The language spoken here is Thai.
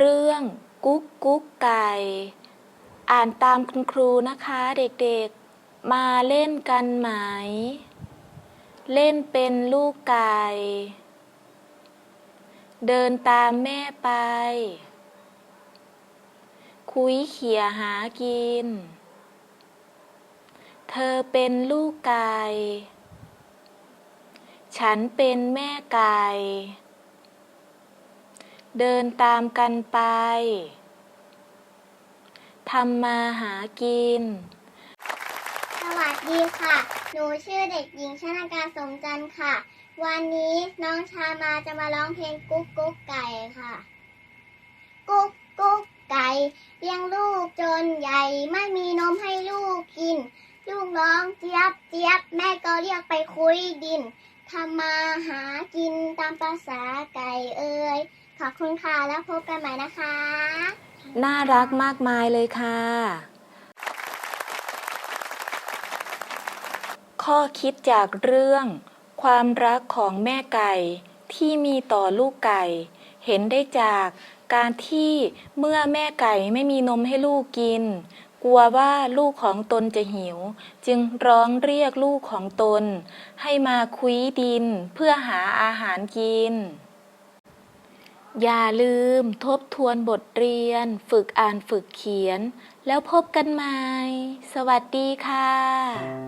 เรื่องกุ๊กกุ๊กไก่ อ่านตามคุณครูนะคะเด็กๆ มาเล่นกันไหม เล่นเป็นลูกไก่ เดินตามแม่ไป คุยเขี่ยหากิน เธอเป็นลูกไก่ ฉันเป็นแม่ไก่ เดินตามกันไป ทำมาหากิน สวัสดีค่ะ หนูชื่อเด็กหญิงชนากาสมจันทร์ค่ะ วันนี้น้องชามาจะมาร้องเพลงกุ๊กกุ๊กไก่ค่ะ กุ๊กกุ๊กไก่เลี้ยงลูกจนใหญ่ไม่มีนมให้ลูกกิน ลูกร้องเจี๊ยบเจี๊ยบแม่ก็เรียกไปคุยดินทำมาหากินตามภาษาไก่เอ่ย ขอบคุณค่ะ แล้วพบกันใหม่นะคะ น่ารักมากมายเลยค่ะ ข้อคิดจากเรื่อง ความรักของแม่ไก่ที่มีต่อลูกไก่ เห็นได้จากการที่เมื่อแม่ไก่ไม่มีนมให้ลูกกิน กลัวว่าลูกของตนจะหิว จึงร้องเรียกลูกของตน ให้มาคุยดินเพื่อหาอาหารกิน อย่าลืมทบทวนบทเรียน ฝึกอ่านฝึกเขียน แล้วพบกันใหม่ สวัสดีค่ะ